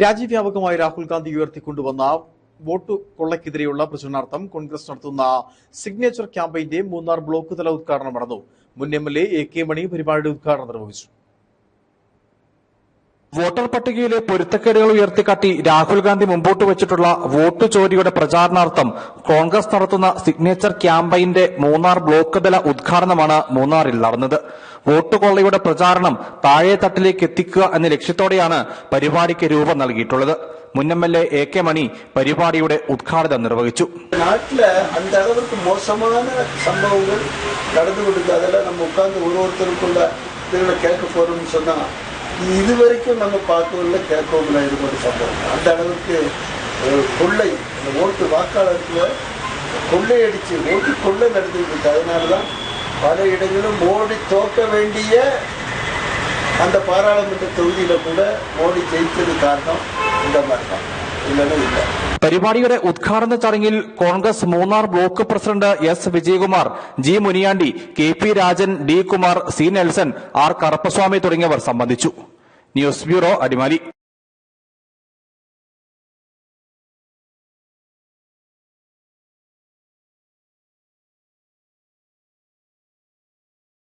രാജ്യവ്യാപകമായി രാഹുൽ ഗാന്ധി ഉയർത്തിക്കൊണ്ടുവന്ന വോട്ട് കൊള്ളയ്ക്കെതിരെയുള്ള പ്രചരണാർത്ഥം കോൺഗ്രസ് നടത്തുന്ന സിഗ്നേച്ചർ ക്യാമ്പയിന്റെ മൂന്നാർ ബ്ലോക്ക് തല ഉദ്ഘാടനം നടന്നു. മുൻ M L A K Mani പരിപാടിയുടെ ഉദ്ഘാടനം നിർവഹിച്ചു. വോട്ടർ പട്ടികയിലെ പൊരുത്തക്കേടുകൾ ഉയർത്തിക്കാട്ടി രാഹുൽ ഗാന്ധി മുമ്പോട്ട് വെച്ചിട്ടുള്ള വോട്ട് ചോരിയുടെ പ്രചാരണാർത്ഥം കോൺഗ്രസ് നടത്തുന്ന സിഗ്നേച്ചർ ക്യാമ്പയിന്റെ മൂന്നാർ ബ്ലോക്ക് തല ഉദ്ഘാടനമാണ് മൂന്നാറിൽ നടന്നത്. വോട്ട് കൊള്ളയുടെ പ്രചാരണം താഴെ തട്ടിലേക്ക് എത്തിക്കുക എന്ന ലക്ഷ്യത്തോടെയാണ് പരിപാടിക്ക് രൂപം നൽകിയിട്ടുള്ളത്. മുൻ M L A A K Mani പരിപാടിയുടെ ഉദ്ഘാടനം നിർവഹിച്ചു. നാട്ടിലെ അന്ത മോശമായ മോശമാണ് സംഭവങ്ങൾ നടന്നുകൊണ്ടിരുന്നത് അതെല്ലാം നമ്മൾ ഉൾക്കാന്ന് ഓരോരുത്തർക്കുള്ള നിങ്ങൾ കേൾക്ക പോകണമെന്ന് இது வரைக்கும் நம்ம பார்க்கவில்ல கேட்கவும் இல்லை இது ஒரு சம்பவம். அந்த அளவுக்கு கொள்ளை இந்த ஓட்டு வாக்காளர்களை கொள்ளையடிச்சு ஓட்டு கொள்ளை நடந்துட்டு இருக்கு அதனால தான் பல இடங்களும் மோடி தோக்க வேண்டிய அந்த பாராளுமன்ற தொகுதியில் கூட மோடி ஜெயித்தது காரணம் இந்த மாதிரி தான். പരിപാടിയുടെ ഉദ്ഘാടന ചടങ്ങിൽ Congress Munnar block president S Vijayakumar G Muniyandi K P Rajan D Kumar C Nelson R Karappaswamy തുടങ്ങിയവർ സംബന്ധിച്ചു. News bureau Adimali.